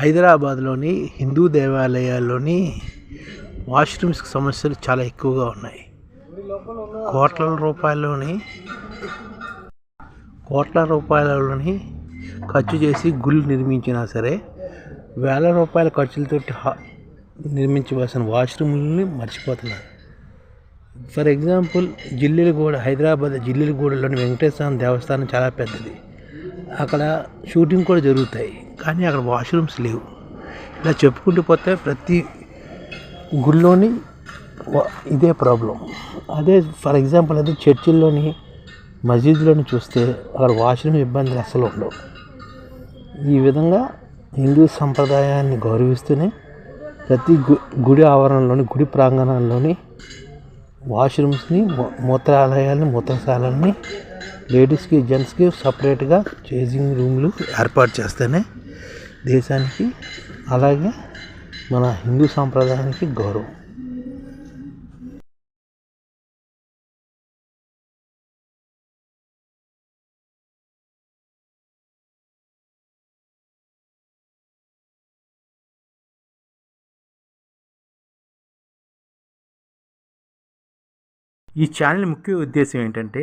హైదరాబాద్లోని హిందూ దేవాలయాల్లోని వాష్రూమ్స్ సమస్యలు చాలా ఎక్కువగా ఉన్నాయి. కోట్ల రూపాయల్లోని కోట్ల రూపాయలలోని ఖర్చు చేసి గుళ్ళు నిర్మించినా సరే వేల రూపాయల ఖర్చులతో నిర్మించవలసిన వాష్రూమ్లని మర్చిపోతున్నారు. ఫర్ ఎగ్జాంపుల్ జిల్లీలగూడ హైదరాబాద్ జిల్లీలగూడలోని వెంకటేశ్వర దేవస్థానం చాలా పెద్దది. అక్కడ షూటింగ్ కూడా జరుగుతాయి. కానీ అక్కడ వాష్రూమ్స్ లేవు. ఇలా చెప్పుకుంటూ పోతే ప్రతి గుళ్ళోని ఇదే ప్రాబ్లం. అదే ఫర్ ఎగ్జాంపుల్ అయితే చర్చిల్లోని మసీదులోని చూస్తే అక్కడ వాష్రూమ్ ఇబ్బందులు అసలు ఉండవు. ఈ విధంగా హిందూ సంప్రదాయాన్ని గౌరవిస్తూనే ప్రతి గుడి ఆవరణలోని గుడి ప్రాంగణాల్లోని వాష్రూమ్స్ని మూ- మూత్రాలయాలని మూత్రశాలల్ని లేడీస్కి జెంట్స్కి సపరేట్గా చేంజింగ్ రూమ్లు ఏర్పాటు చేస్తేనే దేశానికి అలాగే మన హిందూ సాంప్రదాయానికి గౌరవం. ఈ ఛానల్ ముఖ్య ఉద్దేశం ఏంటంటే